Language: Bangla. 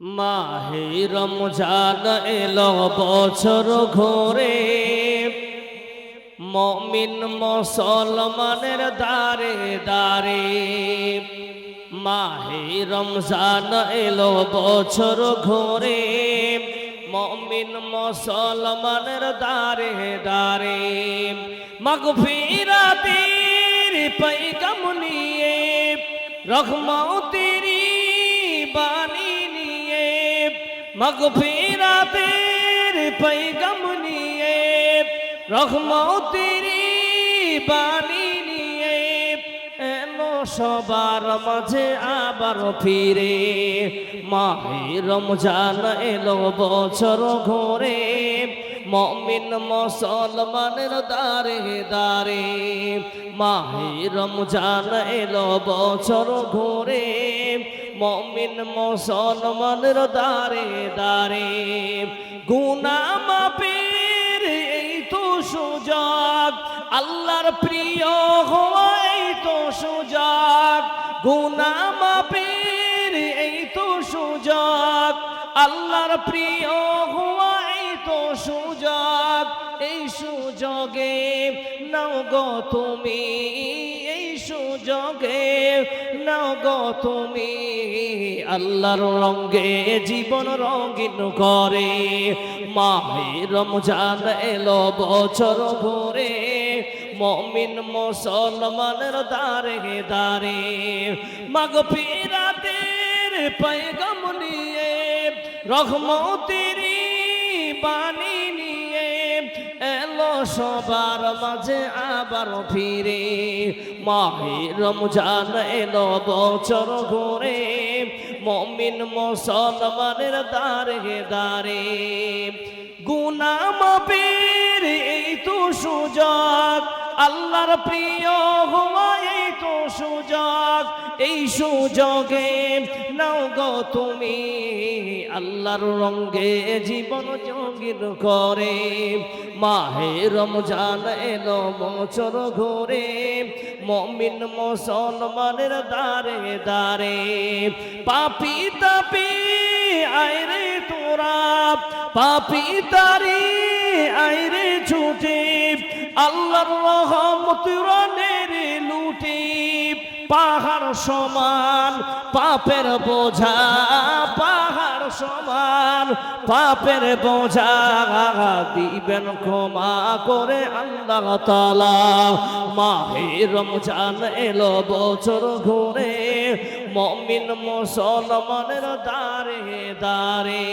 মাহে রমজান এলো বছর ঘোরে। মমিন মুসলমানের দারে দারে মাহে রমজান এলো বছর ঘোরে। মমিন মুসলমানের দারে দারে মগফিরাতির পৈগম নিয়ে রহমাতির মগফিরাতের পৈগম নিয়ে, রহমতেরি বাণী নিয়ে এলো সবার মাঝে আবার ফিরে। মাহে রমজান এলো বছর ঘরে, মমিন মুসলমানের দারে দারে মাহে রমজান এলো বছর ঘরে মমিন মুসলমানের দারে দারে। গুনা মাপের এই তো সুযোগ, আল্লাহর প্রিয় হওয়াই তো সুযোগ। গুনা মাপের এই তো সুযোগ, আল্লাহর প্রিয় হওয়াই তো সুযোগ। এই সুযোগে নাও গো তুমি রঙ্গে নাও গো তুমি আল্লাহর রঙ্গে জীবন রঙিন করে। মাহে রমজান এলো বছর ভরে, মমিন মুসলমানের দারে দারে মাগ পীরাতের পায়গম নিয়ে রহমতেরি বাণী সবার মাঝে আবার ফিরে। মাহে রমজান এলো, বছর ঘুরে। মমিন মুসলমানের দারে দারে গুনা মাপের এই তো সুযোগ আল্লাহর প্রিয় এই তো সুযোগ, এই সুযোগে নাও গো তুমি আল্লাহর রঙ্গে জীবন জঙ্গির করে। মাহে রমজান এলো বছর ঘোরে, মমিন মুসলমানের দারে দারে পাপি তাপি আইরে তোরা, পাপি তারি আইরে ছুটে আল্লাহর রহমত রনের লুটি, পাহাড় সমান, পাপের বোঝা, পাহাড় সমান, পাপের বোঝা দিবেন ক্ষমা করে আল্লাহ তালা মাহে রমজান এলো, বছর ঘুরে, মমিন মুসলমানের দারে দারে